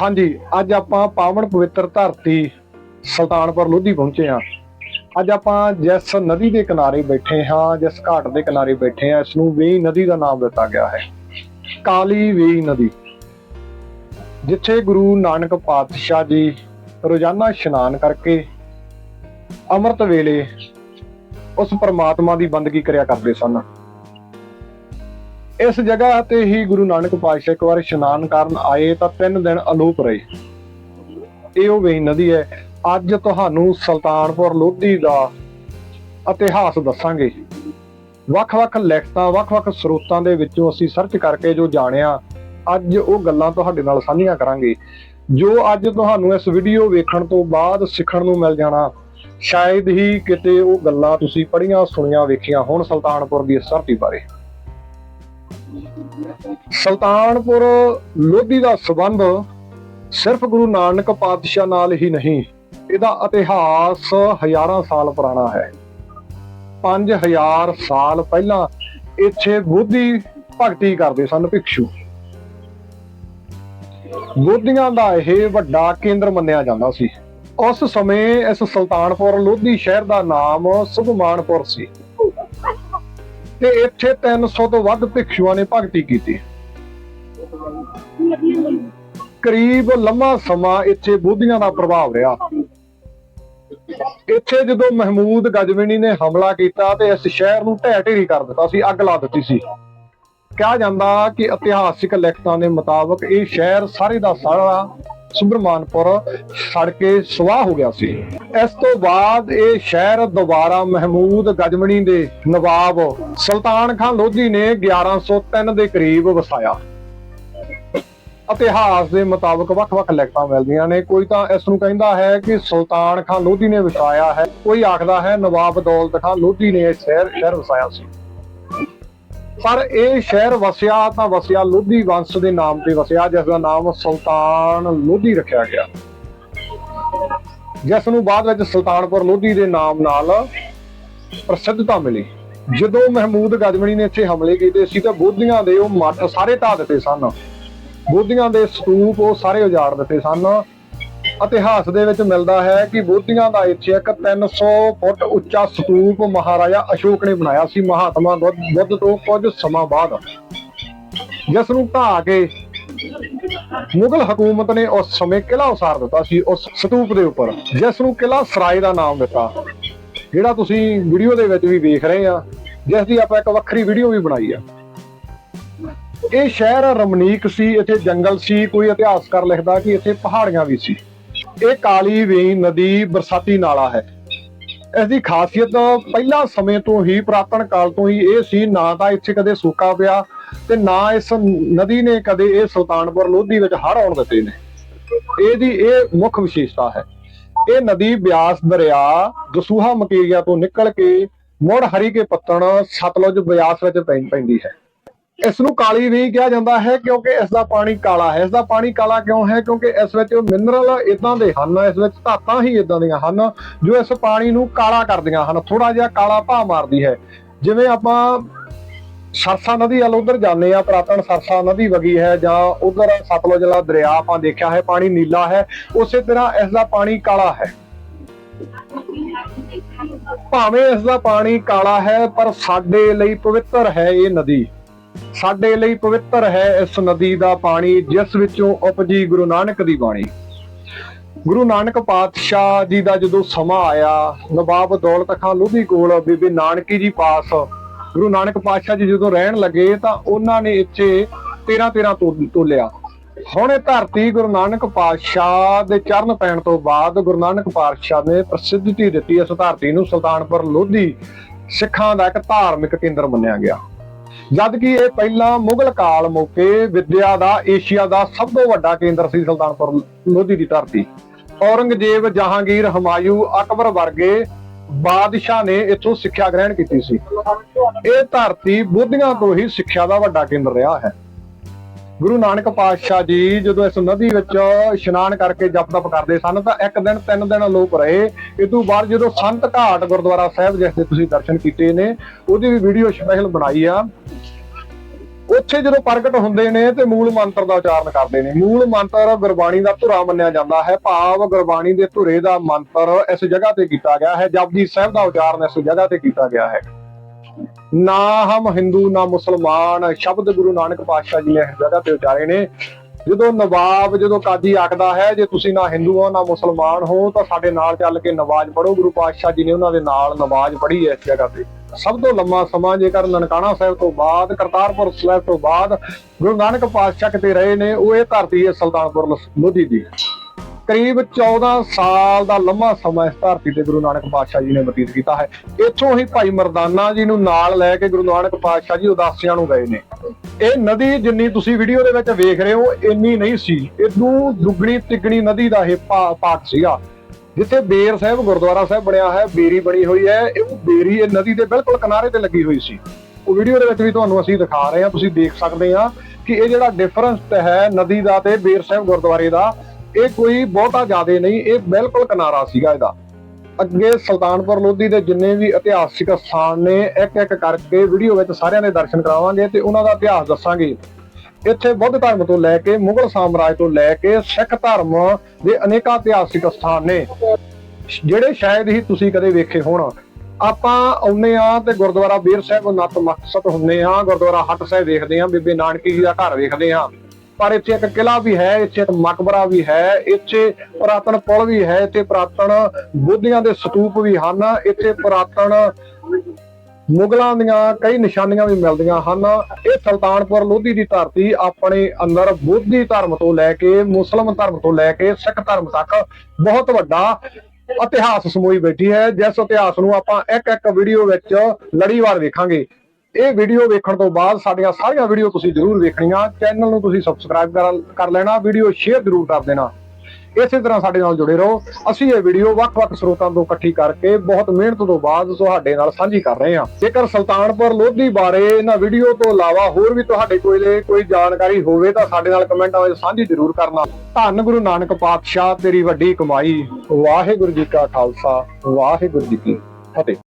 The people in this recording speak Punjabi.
ਹਾਂਜੀ, ਅੱਜ ਆਪਾਂ ਪਾਵਨ ਪਵਿੱਤਰ ਧਰਤੀ ਸੁਲਤਾਨਪੁਰ ਲੋਧੀ ਪਹੁੰਚੇ ਹਾਂ। ਅੱਜ ਆਪਾਂ ਜਿਸ ਨਦੀ ਦੇ ਕਿਨਾਰੇ ਬੈਠੇ ਹਾਂ, ਜਿਸ ਘਾਟ ਦੇ ਕਿਨਾਰੇ ਬੈਠੇ ਹਾਂ, ਇਸ ਨੂੰ ਵੇਈ ਨਦੀ ਦਾ ਨਾਮ ਦਿੱਤਾ ਗਿਆ ਹੈ। ਕਾਲੀ ਵੇਈ ਨਦੀ, ਜਿੱਥੇ ਗੁਰੂ ਨਾਨਕ ਪਾਤਸ਼ਾਹ ਜੀ ਰੋਜ਼ਾਨਾ ਇਸ਼ਨਾਨ ਕਰਕੇ ਅੰਮ੍ਰਿਤ ਵੇਲੇ ਉਸ ਪਰਮਾਤਮਾ ਦੀ ਬੰਦਗੀ ਕਰਿਆ ਕਰਦੇ ਸਨ। ਇਸ ਜਗ੍ਹਾ ਤੇ ਹੀ ਗੁਰੂ ਨਾਨਕ ਪਾਤਸ਼ਾਹ ਇੱਕ ਵਾਰ ਇਸ਼ਨਾਨ ਕਰਨ ਆਏ ਤਾਂ ਤਿੰਨ ਦਿਨ ਅਲੋਪ ਰਹੇ। ਇਹ ਉਹ ਵੇਈ ਨਦੀ ਹੈ। ਅੱਜ ਤੁਹਾਨੂੰ ਸੁਲਤਾਨਪੁਰ ਲੋਧੀ ਦਾ ਇਤਿਹਾਸ ਦੱਸਾਂਗੇ। ਵੱਖ-ਵੱਖ ਲਿਖਤਾਂ, ਵੱਖ-ਵੱਖ ਸਰੋਤਾਂ ਦੇ ਵਿੱਚੋਂ ਅਸੀਂ ਸਰਚ ਕਰਕੇ ਜੋ ਜਾਣਿਆ, ਅੱਜ ਉਹ ਗੱਲਾਂ ਤੁਹਾਡੇ ਨਾਲ ਸਾਂਝੀਆਂ ਕਰਾਂਗੇ। ਜੋ ਅੱਜ ਤੁਹਾਨੂੰ ਇਸ ਵੀਡੀਓ ਵੇਖਣ ਤੋਂ ਬਾਅਦ ਸਿੱਖਣ ਨੂੰ ਮਿਲ ਜਾਣਾ, ਸ਼ਾਇਦ ਹੀ ਕਿਤੇ ਉਹ ਗੱਲਾਂ ਤੁਸੀਂ ਪੜ੍ਹੀਆਂ, ਸੁਣੀਆਂ, ਵੇਖੀਆਂ ਹੋਣ ਸੁਲਤਾਨਪੁਰ ਦੀ ਇਸ ਧਰਤੀ ਬਾਰੇ। ਸੁਲਤਾਨਪੁਰ ਲੋਧੀ ਦਾ ਸਬੰਧ ਸਿਰਫ ਗੁਰੂ ਨਾਨਕ ਪਾਤਸ਼ਾਹ ਨਾਲ ਹੀ ਨਹੀਂ, ਇਹਦਾ ਇਤਿਹਾਸ ਹਜ਼ਾਰਾਂ ਸਾਲ ਪੁਰਾਣਾ ਹੈ। 5000 ਸਾਲ ਪਹਿਲਾਂ ਇੱਥੇ ਬੋਧੀ ਭਗਤੀ ਕਰਦੇ ਸਨ ਭਿਕਸ਼ੂ। ਬੋਧੀਆਂ ਦਾ ਇਹ ਵੱਡਾ ਕੇਂਦਰ ਮੰਨਿਆ ਜਾਂਦਾ ਸੀ। ਉਸ ਸਮੇਂ ਇਸ ਸੁਲਤਾਨਪੁਰ ਲੋਧੀ ਸ਼ਹਿਰ ਦਾ ਨਾਮ ਸੁਭਮਾਨਪੁਰ ਸੀ। ਤੇ ਇੱਥੇ 300 ਤੋਂ ਵੱਧ ਭਿਕਸ਼ੂਆਂ ਨੇ ਭਗਤੀ ਕੀਤੀ। ਕਰੀਬ ਲੰਮਾ ਸਮਾਂ ਇੱਥੇ ਬੋਧੀਆਂ ਦਾ ਪ੍ਰਭਾਵ ਰਿਹਾ। ਇੱਥੇ ਜਦੋਂ ਮਹਿਮੂਦ ਗਜਵੀਣੀ ਨੇ ਹਮਲਾ ਕੀਤਾ ਤੇ ਇਸ ਸ਼ਹਿਰ ਨੂੰ ਢਹਿ ਢੇਰੀ ਕਰ ਦਿੱਤਾ ਸੀ, ਅੱਗ ਲਾ ਦਿੱਤੀ ਸੀ। ਕਿਹਾ ਜਾਂਦਾ ਕਿ ਇਤਿਹਾਸਿਕ ਲਿਖਤਾਂ ਦੇ ਮੁਤਾਬਕ ਇਹ ਸ਼ਹਿਰ ਸਾਰੇ ਦਾ ਸਾਰਾ ਸੁਬਰਮਾਨਪੁਰ ਸੜ ਕੇ ਸਵਾਹ ਹੋ ਗਿਆ ਸੀ। ਇਸ ਤੋਂ ਬਾਅਦ ਇਹ ਸ਼ਹਿਰ ਦੁਬਾਰਾ ਮਹਿਮੂਦ ਗਜਮਣੀ ਦੇ ਨਵਾਬ ਸੁਲਤਾਨ ਖਾਨ ਲੋਧੀ ਨੇ 1103 ਦੇ ਕਰੀਬ ਵਸਾਇਆ। ਇਤਿਹਾਸ ਦੇ ਮੁਤਾਬਕ ਵੱਖ-ਵੱਖ ਲਿਖਤਾਂ ਮਿਲਦੀਆਂ ਨੇ। ਕੋਈ ਤਾਂ ਇਸ ਨੂੰ ਕਹਿੰਦਾ ਹੈ ਕਿ ਸੁਲਤਾਨ ਖਾਨ ਲੋਧੀ ਨੇ ਵਸਾਇਆ ਹੈ, ਕੋਈ ਆਖਦਾ ਹੈ ਨਵਾਬ ਦੌਲਤ ਖਾਨ ਲੋਧੀ ਨੇ ਇਹ ਸ਼ਹਿਰ ਸ਼ਹਿਰ ਵਸਾਇਆ ਸੀ। ਪਰ ਇਹ ਸ਼ਹਿਰ ਵਸਿਆ ਤਾਂ ਵਸਿਆ ਲੋਧੀ ਵੰਸ਼ ਦੇ ਨਾਮ ਤੇ ਵਸਿਆ, ਜਿਸ ਦਾ ਨਾਮ ਸੁਲਤਾਨ ਲੋਧੀ ਰੱਖਿਆ ਗਿਆ। ਜਿਸ ਨੂੰ ਬਾਅਦ ਵਿੱਚ ਸੁਲਤਾਨਪੁਰ ਲੋਧੀ ਦੇ ਨਾਮ ਨਾਲ ਪ੍ਰਸਿੱਧਤਾ ਮਿਲੀ। ਜਦੋਂ ਮਹਿਮੂਦ ਗਜਮਣੀ ਨੇ ਇੱਥੇ ਹਮਲੇ ਕੀਤੇ ਸੀ ਤਾਂ ਬੋਧੀਆਂ ਦੇ ਉਹ ਮੱਠ ਸਾਰੇ ਢਾ ਦਿੱਤੇ ਸਨ। ਬੋਧੀਆਂ ਦੇ ਸਤੂਪ ਉਹ ਸਾਰੇ ਉਜਾੜ ਦਿੱਤੇ ਸਨ। ਇਤਿਹਾਸ ਦੇ ਵਿੱਚ ਮਿਲਦਾ ਹੈ ਕਿ ਬੋਧੀਆਂ ਦਾ ਇੱਥੇ ਇੱਕ 300 ਫੁੱਟ ਉੱਚਾ ਸਤੂਪ ਮਹਾਰਾਜਾ ਅਸ਼ੋਕ ਨੇ ਬਣਾਇਆ ਸੀ ਮਹਾਤਮਾ ਬੁੱਧ ਤੋਂ ਕੁਝ ਸਮਾਂ ਬਾਅਦ। ਜਿਸ ਨੂੰ ਢਾਹ ਕੇ ਮੁਗਲ ਹਕੂਮਤ ਨੇ ਉਸ ਸਮੇਂ ਕਿਲਾ ਉਸਾਰ ਦਿੱਤਾ ਸੀ, ਉਸ ਸਤੂਪ ਦੇ ਉੱਪਰ ਜਿਸ ਨੂੰ ਕਿਲਾ ਸਰਾਏ ਦਾ ਨਾਮ ਦਿੱਤਾ। ਜਿਹੜਾ ਤੁਸੀਂ ਵੀਡੀਓ ਦੇ ਵਿੱਚ ਵੀ ਵੇਖ ਰਹੇ ਆ ਜਿਸ ਦੀ ਆਪਾਂ ਇੱਕ ਵੱਖਰੀ ਵੀਡੀਓ ਵੀ ਬਣਾਈ ਆ। ਇਹ ਸ਼ਹਿਰ ਰਮਨੀਕ ਸੀ, ਇੱਥੇ ਜੰਗਲ ਸੀ, ਕੋਈ ਇਤਿਹਾਸਕਾਰ ਲਿਖਦਾ ਕਿ ਇੱਥੇ ਪਹਾੜੀਆਂ ਵੀ ਸੀ। ਇਹ ਕਾਲੀ ਵੇਈ ਨਦੀ ਬਰਸਾਤੀ ਨਾਲਾ ਹੈ। ਇਸ ਦੀ ਖਾਸੀਅਤ ਪਹਿਲਾਂ ਸਮੇਂ ਤੋਂ ਹੀ, ਪ੍ਰਾਤਨ ਕਾਲ ਤੋਂ ਹੀ ਇਹ ਸੀ, ਨਾ ਤਾਂ ਇੱਥੇ ਕਦੇ ਸੂਕਾ ਪਿਆ ਤੇ ਨਾ ਇਸ ਨਦੀ ਨੇ ਕਦੇ ਇਹ ਸੁਲਤਾਨਪੁਰ ਲੋਧੀ ਵਿੱਚ ਹੜ੍ਹ ਆਉਣ ਦਿੱਤੇ ਨੇ। ਇਹਦੀ ਇਹ ਮੁੱਖ ਵਿਸ਼ੇਸ਼ਤਾ ਹੈ। ਇਹ ਨਦੀ ਬਿਆਸ, ਦਰਿਆ, ਦਸੂਹਾ ਮਕੇਰੀਆ ਤੋਂ ਨਿਕਲ ਕੇ ਮੁੜ ਹਰੀ ਕੇ ਪੱਤਣ ਸਤਲੁਜ ਬਿਆਸ ਵਿੱਚ ਪੈਂ- ਪੈਂਦੀ ਹੈ। ਇਸ ਨੂੰ ਕਾਲੀ ਵੀ ਕਿਹਾ ਜਾਂਦਾ ਹੈ ਕਿਉਂਕਿ ਇਸ ਦਾ ਪਾਣੀ ਕਾਲਾ ਹੈ। ਇਸ ਦਾ ਪਾਣੀ ਕਾਲਾ ਕਿਉਂ ਹੈ? ਕਿਉਂਕਿ ਇਸ ਵਿੱਚ ਮਿਨਰਲ ਇਦਾਂ ਦੇ ਹਨ, ਇਸ ਵਿੱਚ ਧਾਤਾਂ ਹੀ ਇਦਾਂ ਦੀਆਂ ਹਨ, ਜੋ ਇਸ ਪਾਣੀ ਨੂੰ ਕਾਲਾ ਕਰਦੀਆਂ ਹਨ ਥੋੜਾ ਜਿਹਾ ਕਾਲਾ ਭਾਅ ਮਾਰਦੀ ਹੈ। ਜਿਵੇਂ ਆਪਾਂ ਸਰਸਾ ਨਦੀ ਵੱਲ ਉਧਰ ਜਾਂਦੇ ਆ ਪ੍ਰਾਤਨ ਸਰਸਾ ਨਦੀ ਵਗੀ ਹੈ ਜਾਂ ਉਧਰ ਸਤਲੁਜ ਵਾਲਾ ਦਰਿਆ ਆਪਾਂ ਦੇਖਿਆ ਹੈ, ਪਾਣੀ ਨੀਲਾ ਹੈ, ਉਸੇ ਤਰ੍ਹਾਂ ਇਸ ਦਾ ਪਾਣੀ ਕਾਲਾ ਹੈ। ਭਾਵੇਂ ਇਸ ਦਾ ਪਾਣੀ ਕਾਲਾ ਹੈ, ਪਰ ਸਾਡੇ ਲਈ ਪਵਿੱਤਰ ਹੈ ਇਹ ਨਦੀ। ਸਾਡੇ ਲਈ ਪਵਿੱਤਰ ਹੈ ਇਸ ਨਦੀ ਦਾ ਪਾਣੀ, ਜਿਸ ਵਿੱਚੋਂ ਉਪਜੀ ਗੁਰੂ ਨਾਨਕ ਦੀ ਬਾਣੀ। ਗੁਰੂ ਨਾਨਕ ਪਾਤਸ਼ਾਹ ਜੀ ਦਾ ਜਦੋਂ ਸਮਾਂ ਆਇਆ, ਨਵਾਬ ਦੌਲਤ ਖਾਨ ਲੋਧੀ ਕੋਲ ਬੀਬੀ ਨਾਨਕੀ ਜੀ ਪਾਸ, ਗੁਰੂ ਨਾਨਕ ਪਾਤਸ਼ਾਹ ਜੀ ਜਦੋਂ ਰਹਿਣ ਲੱਗੇ ਤਾਂ ਉਹਨਾਂ ਨੇ ਇੱਥੇ 13 13 ਤੋਲਿਆ। ਹੁਣ ਇਹ ਧਰਤੀ ਗੁਰੂ ਨਾਨਕ ਪਾਤਸ਼ਾਹ ਦੇ ਚਰਨ ਪੈਣ ਤੋਂ ਬਾਅਦ ਗੁਰੂ ਨਾਨਕ ਪਾਤਸ਼ਾਹ ਨੇ ਪ੍ਰਸਿੱਧੀ ਦਿੱਤੀ ਇਸ ਧਰਤੀ ਨੂੰ ਸੁਲਤਾਨਪੁਰ ਲੋਧੀ ਸਿੱਖਾਂ ਦਾ ਇੱਕ ਧਾਰਮਿਕ ਕੇਂਦਰ ਮੰਨਿਆ ਗਿਆ। ਜਦ ਕਿ ਇਹ ਪਹਿਲਾਂ ਮੁਗਲ ਕਾਲ ਮੌਕੇ ਵਿਦਿਆ ਦਾ ਏਸ਼ੀਆ ਦਾ ਸਭ ਤੋਂ ਵੱਡਾ ਕੇਂਦਰ ਸੀ ਸੁਲਤਾਨਪੁਰ ਲੋਧੀ ਦੀ ਧਰਤੀ। ਔਰੰਗਜ਼ੇਬ, ਜਹਾਂਗੀਰ, ਹਮਾਯੂ, ਅਕਬਰ ਵਰਗੇ ਬਾਦਸ਼ਾਹ ਨੇ ਇੱਥੋਂ ਸਿੱਖਿਆ ਗ੍ਰਹਿਣ ਕੀਤੀ ਸੀ। ਇਹ ਧਰਤੀ ਬੋਧੀਆਂ ਤੋਂ ਹੀ ਸਿੱਖਿਆ ਦਾ ਵੱਡਾ ਕੇਂਦਰ ਰਿਹਾ ਹੈ। ਗੁਰੂ ਨਾਨਕ ਪਾਤਸ਼ਾਹ ਜੀ ਜਦੋਂ ਇਸ ਨਦੀ ਵਿੱਚ ਇਸ਼ਨਾਨ ਕਰਕੇ ਜਪ ਤਪ ਕਰਦੇ ਸਨ ਤਾਂ ਇੱਕ ਦਿਨ, ਤਿੰਨ ਦਿਨ ਲੋਕ ਰਹੇ। ਇਹ ਤੋਂ ਬਾਅਦ ਜਦੋਂ ਸੰਤ ਘਾਟ ਗੁਰਦੁਆਰਾ ਸਾਹਿਬ ਜਿਸ ਦੇ ਤੁਸੀਂ ਦਰਸ਼ਨ ਕੀਤੇ ਨੇ, ਉਹਦੀ ਵੀ ਵੀਡੀਓ ਸਪੈਸ਼ਲ ਬਣਾਈ ਆ। ਉੱਥੇ ਜਦੋਂ ਪ੍ਰਗਟ ਹੁੰਦੇ ਨੇ ਤੇ ਮੂਲ ਮੰਤਰ ਦਾ ਉਚਾਰਨ ਕਰਦੇ ਨੇ। ਮੂਲ ਮੰਤਰ ਗੁਰਬਾਣੀ ਦਾ ਧੁਰਾ ਮੰਨਿਆ ਜਾਂਦਾ ਹੈ। ਭਾਵ ਗੁਰਬਾਣੀ ਦੇ ਧੁਰੇ ਦਾ ਮੰਤਰ ਇਸ ਜਗ੍ਹਾ ਤੇ ਕੀਤਾ ਗਿਆ ਹੈ। ਜਪਜੀ ਸਾਹਿਬ ਦਾ ਉਚਾਰਨ ਇਸ ਜਗ੍ਹਾ ਤੇ ਕੀਤਾ ਗਿਆ ਹੈ। ਨਾ ਹਮ ਹਿੰਦੂ, ਨਾ ਮੁਸਲਮਾਨ, ਸ਼ਬਦ ਗੁਰੂ ਨਾਨਕ ਪਾਤਸ਼ਾਹ ਜੀ ਨੇ ਇਸ ਜਗ੍ਹਾ ਤੇ ਉਚਾਰੇ ਨੇ। ਜਦੋਂ ਨਵਾਬ, ਜਦੋਂ ਕਾਜੀ ਆਖਦਾ ਹੈ, ਜੇ ਤੁਸੀਂ ਨਾ ਹਿੰਦੂ ਹੋ, ਨਾ ਮੁਸਲਮਾਨ ਹੋ, ਤਾਂ ਸਾਡੇ ਨਾਲ ਚੱਲ ਕੇ ਨਵਾਜ਼ ਪੜੋ ਗੁਰੂ ਪਾਤਸ਼ਾਹ ਜੀ ਨੇ ਉਹਨਾਂ ਦੇ ਨਾਲ ਨਵਾਜ਼ ਪੜ੍ਹੀ ਹੈ ਇਸ ਜਗ੍ਹਾ ਤੇ। ਸਭ ਤੋਂ ਲੰਮਾ ਸਮਾਂ ਜੇਕਰ ਨਨਕਾਣਾ ਸਾਹਿਬ ਤੋਂ ਬਾਅਦ, ਕਰਤਾਰਪੁਰ ਸਾਹਿਬ ਤੋਂ ਬਾਅਦ ਗੁਰੂ ਨਾਨਕ ਪਾਤਸ਼ਾਹ ਕਿਤੇ ਰਹੇ ਨੇ, ਉਹ ਇਹ ਧਰਤੀ ਹੈ ਸੁਲਤਾਨਪੁਰ ਲੋਧੀ ਦੀ। ਕਰੀਬ 14 ਸਾਲ ਦਾ ਲੰਮਾ ਸਮਾਂ ਇਸ ਧਰਤੀ ਤੇ ਗੁਰੂ ਨਾਨਕ ਪਾਤਸ਼ਾਹ ਜੀ ਨੇ ਬਤੀਤ ਕੀਤਾ ਹੈ। ਇੱਥੋਂ ਹੀ ਭਾਈ ਮਰਦਾਨਾ ਜੀ ਨੂੰ ਨਾਲ ਲੈ ਕੇ ਗੁਰੂ ਨਾਨਕ ਪਾਤਸ਼ਾਹ ਜੀ ਉਦਾਸੀਆਂ ਨੂੰ ਗਏ ਨੇ। ਇਹ ਨਦੀ ਜਿੰਨੀ ਤੁਸੀਂ ਵੀਡੀਓ ਦੇ ਵਿੱਚ ਵੇਖ ਰਹੇ ਹੋ, ਇੰਨੀ ਨਹੀਂ ਸੀ। ਇਹਨੂੰ ਦੁੱਗਣੀ ਤਿੱਗਣੀ ਨਦੀ ਦਾ ਇਹ ਭਾ- ਸੀਗਾ। ਜਿੱਥੇ ਬੇਰ ਸਾਹਿਬ, ਗੁਰਦੁਆਰਾ ਸਾਹਿਬ ਬਣਿਆ ਹੈ, ਬੇਰੀ ਬਣੀ ਹੋਈ ਹੈ। ਇਹ ਬੇਰੀ ਇਹ ਨਦੀ ਦੇ ਬਿਲਕੁਲ ਕਿਨਾਰੇ ਤੇ ਲੱਗੀ ਹੋਈ ਸੀ। ਉਹ ਵੀਡੀਓ ਦੇ ਵਿੱਚ ਵੀ ਤੁਹਾਨੂੰ ਅਸੀਂ ਦਿਖਾ ਰਹੇ ਹਾਂ। ਤੁਸੀਂ ਦੇਖ ਸਕਦੇ ਆ ਕਿ ਇਹ ਜਿਹੜਾ ਡਿਫਰੈਂਸ ਹੈ ਨਦੀ ਦਾ ਤੇ ਬੇਰ ਸਾਹਿਬ ਗੁਰਦੁਆਰੇ ਦਾ ਇਹ ਕੋਈ ਬਹੁਤਾ ਜ਼ਿਆਦਾ ਨਹੀਂ, ਇਹ ਬਿਲਕੁਲ ਕਿਨਾਰਾ ਸੀਗਾ ਇਹਦਾ। ਅੱਗੇ ਸੁਲਤਾਨਪੁਰ ਲੋਧੀ ਦੇ ਜਿੰਨੇ ਵੀ ਇਤਿਹਾਸਿਕ ਸਥਾਨ ਨੇ ਇੱਕ ਇੱਕ ਕਰਕੇ ਵੀਡੀਓ ਵਿੱਚ ਸਾਰਿਆਂ ਦੇ ਦਰਸ਼ਨ ਕਰਾਵਾਂਗੇ ਤੇ ਉਹਨਾਂ ਦਾ ਇਤਿਹਾਸ ਦੱਸਾਂਗੇ। ਇੱਥੇ ਬੁੱਧ ਧਰਮ ਤੋਂ ਲੈ ਕੇ ਮੁਗਲ ਸਾਮਰਾਜ ਤੋਂ ਲੈ ਕੇ ਸਿੱਖ ਧਰਮ ਦੇ ਅਨੇਕਾਂ ਇਤਿਹਾਸਿਕ ਸਥਾਨ ਨੇ। ਜਿਹੜੇ ਸ਼ਾਇਦ ਹੀ ਤੁਸੀਂ ਕਦੇ ਵੇਖੇ ਹੋਣ। ਆਪਾਂ ਆਉਨੇ ਆ ਤੇ ਗੁਰਦੁਆਰਾ ਬੀਰ ਸਾਹਿਬ ਨਤ ਮਕਸਦ ਹੁੰਨੇ ਆ ਗੁਰਦੁਆਰਾ ਹੱਟ ਸਾਹਿਬ ਵੇਖਦੇ ਆ ਬੀਬੀ ਨਾਨਕੀ ਜੀ ਦਾ ਘਰ ਵੇਖਦੇ ਆ ਪਰ ਇੱਥੇ ਇੱਕ ਕਿਲਾ ਵੀ ਹੈ, ਇੱਥੇ ਇੱਕ ਮਕਬਰਾ ਵੀ ਹੈ, ਇੱਥੇ ਪੁਰਾਤਨ ਪੁਲ ਵੀ ਹੈ, ਇੱਥੇ ਪੁਰਾਤਨ ਬੁੱਧੀਆਂ ਦੇ ਸਤੂਪ ਵੀ ਹਨ, ਇੱਥੇ ਪੁਰਾਤਨ ਮੁਗਲਾਂ ਦੀਆਂ ਕਈ ਨਿਸ਼ਾਨੀਆਂ ਵੀ ਮਿਲਦੀਆਂ ਹਨ। ਇਹ ਸੁਲਤਾਨਪੁਰ ਲੋਧੀ ਦੀ ਧਰਤੀ ਆਪਣੇ ਅੰਦਰ ਬੋਧੀ ਧਰਮ ਤੋਂ ਲੈ ਕੇ ਮੁਸਲਮਾਨ ਧਰਮ ਤੋਂ ਲੈ ਕੇ ਸਿੱਖ ਧਰਮ ਤੱਕ ਬਹੁਤ ਵੱਡਾ ਇਤਿਹਾਸ ਸਮੋਈ ਬੈਠੀ ਹੈ। ਜਿਸ ਇਤਿਹਾਸ ਨੂੰ ਆਪਾਂ ਇੱਕ ਇੱਕ ਵੀਡੀਓ ਵਿੱਚ ਲੜੀਵਾਰ ਵੇਖਾਂਗੇ। ਇਹ ਵੀਡੀਓ ਵੇਖਣ ਤੋਂ ਬਾਅਦ ਸਾਡੀਆਂ ਸਾਰੀਆਂ ਵੀਡੀਓ ਤੁਸੀਂ ਜ਼ਰੂਰ ਵੇਖਣੀਆਂ। ਚੈਨਲ ਨੂੰ ਤੁਸੀਂ ਸਬਸਕ੍ਰਾਈਬ ਕਰ ਲੈਣਾ ਵੀਡੀਓ ਸ਼ੇਅਰ ਜ਼ਰੂਰ ਕਰ ਦੇਣਾ। ਇਸੇ ਤਰ੍ਹਾਂ ਸਾਡੇ ਨਾਲ ਜੁੜੇ ਰਹੋ। ਅਸੀਂ ਇਹ ਵੀਡੀਓ ਵੱਖ-ਵੱਖ ਸਰੋਤਾਂ ਤੋਂ ਇਕੱਠੀ ਕਰਕੇ ਬਹੁਤ ਮਿਹਨਤ ਤੋਂ ਬਾਅਦ ਤੁਹਾਡੇ ਨਾਲ ਸਾਂਝੀ ਕਰ ਰਹੇ ਹਾਂ। ਜੇਕਰ ਸੁਲਤਾਨਪੁਰ ਲੋਧੀ ਬਾਰੇ ਇਹਨਾਂ ਵੀਡੀਓ ਤੋਂ ਇਲਾਵਾ ਹੋਰ ਵੀ ਤੁਹਾਡੇ ਕੋਲੇ ਕੋਈ ਜਾਣਕਾਰੀ ਹੋਵੇ ਤਾਂ ਸਾਡੇ ਨਾਲ ਕਮੈਂਟਾਂ ਵਿੱਚ ਸਾਂਝੀ ਜ਼ਰੂਰ ਕਰਨਾ। ਧੰਨ ਗੁਰੂ ਨਾਨਕ ਪਾਤਸ਼ਾਹ, ਤੇਰੀ ਵੱਡੀ ਕਮਾਈ। ਵਾਹਿਗੁਰੂ ਜੀ ਕਾ ਖਾਲਸਾ, ਵਾਹਿਗੁਰੂ ਜੀ ਕੀ ਫਤਿਹ।